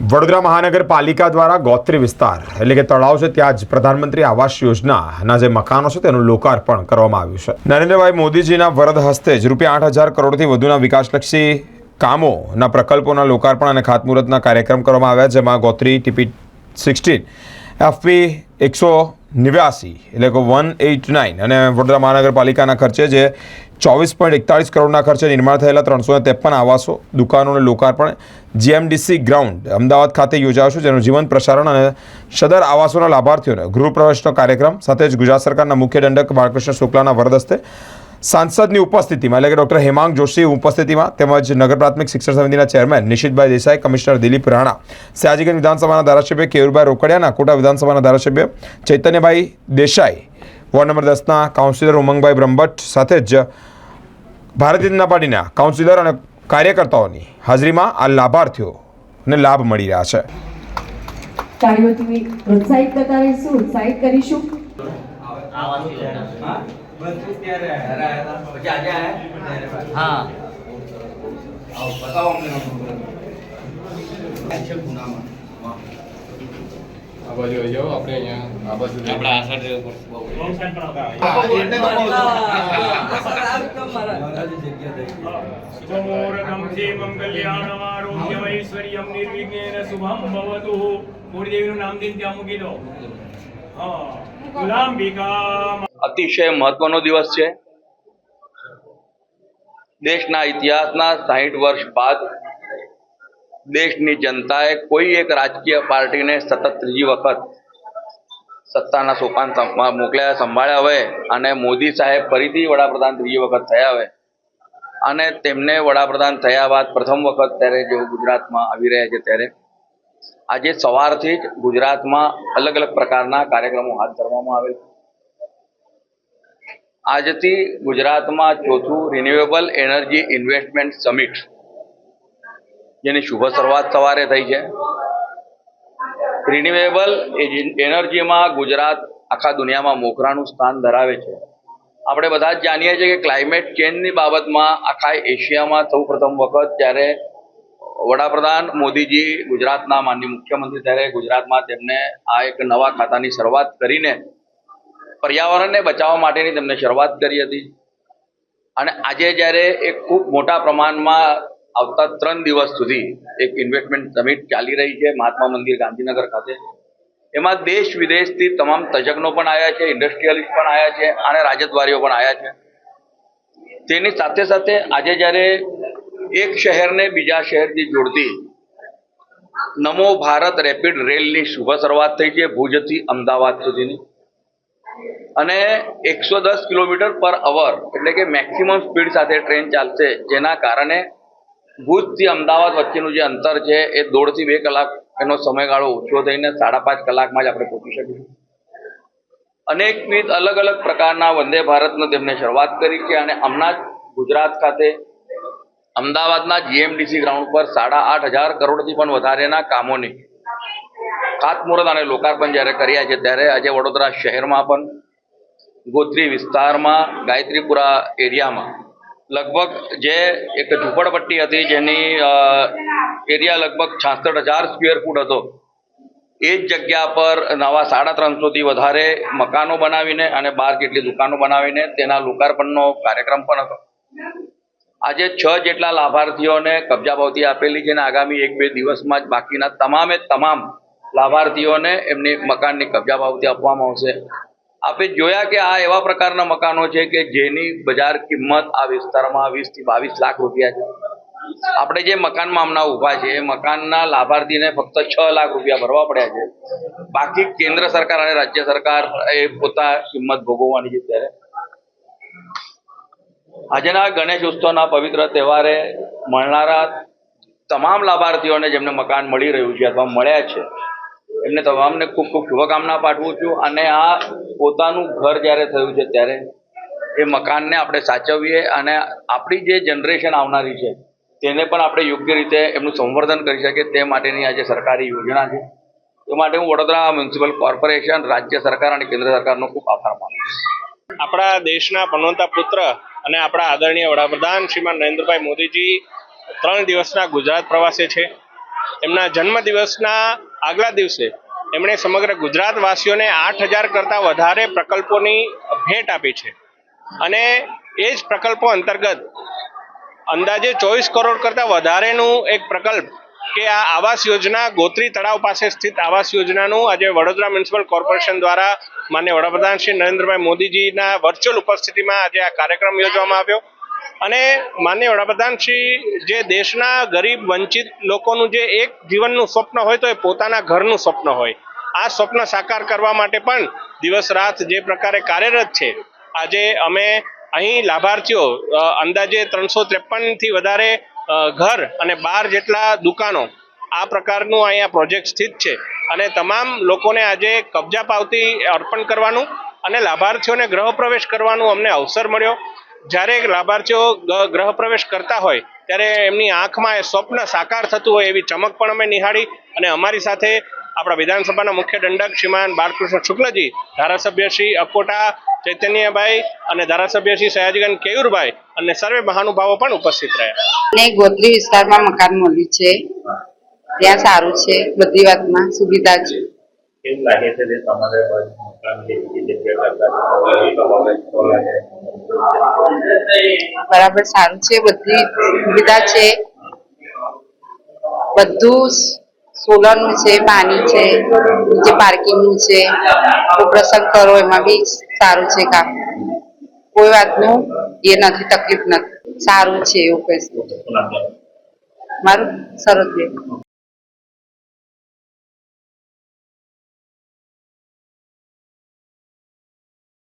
વડોદરા મહાનગરપાલિકા દ્વારા ગોત્રી વિસ્તાર, એટલે કે તળાવ છે ત્યાં જ પ્રધાનમંત્રી આવાસ યોજનાના જે મકાનો છે તેનું લોકાર્પણ કરવામાં આવ્યું છે. નરેન્દ્રભાઈ મોદીજીના વરદ હસ્તે જ રૂપિયા આઠ હજાર કરોડથી વધુના વિકાસલક્ષી કામોના પ્રકલ્પોના લોકાર્પણ અને ખાતમુહૂર્તના કાર્યક્રમ કરવામાં આવ્યા, જેમાં ગોત્રી, ટીપી સિક્સટીન, એફપી એકસો નેવ્યાસી એટલે કે વન એઇટ નાઇન અને વડોદરા મહાનગરપાલિકાના ખર્ચે જે ચોવીસ પોઈન્ટ એકતાળીસ કરોડના ખર્ચે નિર્માણ થયેલા ત્રણસો ત્રેપન આવાસો દુકાનોને લોકાર્પણ જીએમડીસી ગ્રાઉન્ડ અમદાવાદ ખાતે યોજાશે જેનું જીવંત પ્રસારણ અને સદર આવાસોના લાભાર્થીઓને ગૃહપ્રવેશનો કાર્યક્રમ સાથે જ ગુજરાત સરકારના મુખ્ય દંડક બાળકૃષ્ણ શુક્લાના વરદ હસ્તે સાંસદની ઉપસ્થિતિમાં એટલે કે ડૉક્ટર હેમાંગ જોશી ઉપસ્થિતિમાં તેમજ નગર પ્રાથમિક શિક્ષણ સમિતિના ચેરમેન નિશિતભાઈ દેસાઈ કમિશનર દિલીપ રાણા સયાજીગંજ વિધાનસભાના ધારાસભ્ય કેયુરભાઈ રોકડિયાના કોટા વિધાનસભાના ધારાસભ્ય ચૈતન્યભાઈ દેસાઈ વોર્ડ નંબર દસના કાઉન્સિલર ઉમંગભાઈ બ્રહ્મભટ્ટ સાથે જ ભારતીય જનતા પાર્ટીના કાઉન્સિલર અને કાર્યકર્તાઓની હાજરીમાં આ લાભાર્થીઓને લાભ મળી રહ્યા છે. કાર્યોથી પ્રોત્સાહિત કરતા રહીશું ઉત્સાહિત કરીશું. હા. આ બાજુ આવી જાઓ આપણે અહીંયા આ બાજુ આપણે આ સાઈડ રહેવું પડશે બહુ. સુમોરતમ સેવમ કલ્યાણમારોગ્યમૈશ્વર્યમ નિર્વિઘ્નેન શુભમ ભવતુ. મૂળદેવીનું નામ દઈને ત્યાં મૂકી દો. હા. ગુલાંબિકા અતિશય મહત્વનો દિવસ છે. દેશના ઇતિહાસના સાહીઠ વર્ષ બાદ દેશની જનતાએ કોઈ એક રાજકીય પાર્ટીને સતત ત્રીજી વખત સત્તાના સોપાન મોકલ્યા સંભાળ્યા હોય અને મોદી સાહેબ ફરીથી વડાપ્રધાન ત્રીજી વખત થયા હોય અને તેમને વડાપ્રધાન થયા બાદ પ્રથમ વખત ત્યારે જેઓ ગુજરાતમાં આવી રહ્યા છે ત્યારે આજે સવારથી જ ગુજરાતમાં અલગ અલગ પ્રકારના કાર્યક્રમો હાથ ધરવામાં આવેલ આજથી ગુજરાતમાં ચોથું રિન્યુએબલ એનર્જી ઇન્વેસ્ટમેન્ટ સમિટ જેની શુભ શરૂઆત સવારે થઈ છે. રિન્યુએબલ એનર્જીમાં ગુજરાત આખા દુનિયામાં મોખરાનું સ્થાન ધરાવે છે. આપણે બધા જ જાણીએ છીએ કે ક્લાઇમેટ ચેન્જની બાબતમાં આખા એશિયામાં સૌ પ્રથમ વખત જ્યારે વડાપ્રધાન મોદીજી ગુજરાતના માનનીય મુખ્યમંત્રી, ત્યારે ગુજરાતમાં તેમને આ એક નવા ખાતાની શરૂઆત કરીને પર્યાવરણને બચાવવા માટેની તેમને શરૂઆત કરી હતી. અને આજે જ્યારે એક ખૂબ મોટા પ્રમાણમાં આવતા ત્રણ દિવસ સુધી એક ઇન્વેસ્ટમેન્ટ સમિટ ચાલી રહી છે મહાત્મા મંદિર ગાંધીનગર ખાતે. એમાં દેશ વિદેશથી તમામ તજજ્ઞો પણ આવ્યા છે ઇન્ડસ્ટ્રીયલિસ્ટ પણ આવ્યા છે અને રાજદ્વારીઓ પણ આવ્યા છે. તેની સાથે સાથે આજે જ્યારે એક શહેરને બીજા શહેરથી જોડતી નમો ભારત રેપિડ રેલની શુભ શરૂઆત થઈ છે ભુજથી અમદાવાદ સુધીની. અને એકસો દસ કિલોમીટર પર અવર એટલે કે મેક્સિમમ સ્પીડ સાથે ટ્રેન ચાલશે, જેના કારણે ભુજથી અમદાવાદ વચ્ચેનું જે અંતર છે, એ દોઢથી બે કલાક એનો સમયગાળો ઓછો થઈને સાડા પાંચ કલાકમાં જ આપણે પહોંચી શકીશું. અનેકવિધ અલગ અલગ પ્રકારના વંદે ભારતનો તેમને શરૂઆત કરી છે અને હમણાં જ ગુજરાત ખાતે અમદાવાદના જીએમડીસી ગ્રાઉન્ડ પર સાડા આઠ હજાર કરોડથી પણ વધારેના કામોની ખાતમુહૂર્ત અને લોકાર્પણ જ્યારે કર્યા છે, ત્યારે આજે વડોદરા શહેરમાં પણ ગોત્રી વિસ્તારમાં, ગાયત્રીપુરા એરિયામાં લગભગ જે એક ઝૂંપડપટ્ટી હતી, જેની એરિયા લગભગ છાસઠ હજાર સ્ક્વેર ફૂટ હતો, એ જ જગ્યા પર નવા સાડા ત્રણસોથી વધારે મકાનો બનાવીને અને બાર જેટલી દુકાનો બનાવીને તેના લોકાર્પણનો કાર્યક્રમ પણ હતો. આજે છ જેટલા લાભાર્થીઓને કબજા ભાવતી આપેલી છે અને આગામી એક બે દિવસમાં જ બાકીના તમામે તમામ લાભાર્થીઓને એમની મકાનની કબજા ભાવતી આપવામાં આવશે. આપણે જોયા કે આ એવા પ્રકારના મકાનો છે કે જેની બજાર કિંમત આ વિસ્તારમાં વીસથી બાવીસ લાખ રૂપિયા છે. આપણે જે મકાનમાં હમણાં ઊભા છે એ મકાનના લાભાર્થીને ફક્ત છ લાખ રૂપિયા ભરવા પડ્યા છે. બાકી કેન્દ્ર સરકાર અને રાજ્ય સરકાર એ પોતા કિંમત ભોગવવાની છે ત્યારે આજના ગણેશ ઉત્સવના પવિત્ર તહેવારે મળનારા તમામ લાભાર્થીઓને જેમને મકાન મળી રહ્યું છે અથવા મળ્યા છે એમને તમામને ખૂબ ખૂબ શુભકામના પાઠવું છું અને આ પોતાનું ઘર જ્યારે થયું છે ત્યારે એ મકાનને આપણે સાચવીએ અને આપણી જે જનરેશન આવનારી છે, તેને પણ આપણે યોગ્ય રીતે એમનું સંવર્ધન કરી શકીએ તે માટેની આજે સરકારી યોજના છે. એ માટે હું વડોદરા મ્યુનિસિપલ કોર્પોરેશન, રાજ્ય સરકાર અને કેન્દ્ર સરકારનો ખૂબ આભાર માનું છું. આપણા દેશના પનોતા પુત્ર અને આપણા આદરણીય વડાપ્રધાન શ્રીમાન નરેન્દ્રભાઈ મોદીજી ત્રણ દિવસના ગુજરાત પ્રવાસે છે. એમના જન્મદિવસના આગલા દિવસે એમણે સમગ્ર ગુજરાતવાસીઓને આઠ હજાર કરતાં વધારે પ્રકલ્પોની ભેટ આપી છે. અને એ જ પ્રકલ્પો અંતર્ગત અંદાજે ચોવીસ કરોડ કરતાં વધારેનું એક પ્રકલ્પ કે આ આવાસ યોજના ગોત્રી તળાવ પાસે સ્થિત આવાસ યોજનાનું આજે વડોદરા મ્યુનિસિપલ કોર્પોરેશન દ્વારા માન્ય વડાપ્રધાન શ્રી નરેન્દ્રભાઈ મોદીજીના વર્ચ્યુઅલ ઉપસ્થિતિમાં આજે આ કાર્યક્રમ યોજવામાં આવ્યો. અને માન્ય વડાપ્રધાન શ્રી જે દેશના ગરીબ વંચિત લોકોનું જે એક જીવનનું સ્વપ્ન હોય તો એ પોતાના ઘરનું સ્વપ્ન હોય. આ સ્વપ્ન સાકાર કરવા માટે પણ દિવસ રાત જે પ્રકારે કાર્યરત છે, આજે અમે અહીં લાભાર્થીઓ અંદાજે ત્રણસો ત્રેપનથી વધારે ઘર અને બાર જેટલા દુકાનો આ પ્રકારનું અહીંયા પ્રોજેક્ટ સ્થિત છે. અને તમામ લોકોને આજે કબજા પાવતી અર્પણ કરવાનું અને લાભાર્થીઓને ગૃહ પ્રવેશ કરવાનું અમને અવસર મળ્યો. જ્યારે લાભાર્થીઓ ગ્રહ પ્રવેશ કરતા હોય ત્યારે એમની આંખમાં એ સ્વપ્ન સાકાર થતું હોય એવી ચમક પણ અમે નિહાળી અને અમારી સાથે આપણા વિધાનસભાના મુખ્ય દંડક શ્રીમાન બાલકૃષ્ણ શુક્લજી ધારાસભ્ય શ્રી અકોટા ચૈતન્યભાઈ અને ધારાસભ્ય શ્રી સયાજીગન કેયુરભાઈ અને સર્વે મહાનુભાવો પણ ઉપસ્થિત રહ્યા. ગોત્રી વિસ્તારમાં મકાન મળ્યું છે. ત્યાં સારું છે. બધી વાતમાં સુવિધા છે. કેવું લાગે છે તમારે બરાબર, સારું છે, બધી સુવિધા છે. બધું સોલરનું છે, પાણી છે નીચે પાર્કિંગનું છે. પ્રસંગ કરો, એમાં બી સારું છે કામ. કોઈ વાતનું એ નથી, તકલીફ નથી. સારું છે, એવું કહીશ. મારું સરસ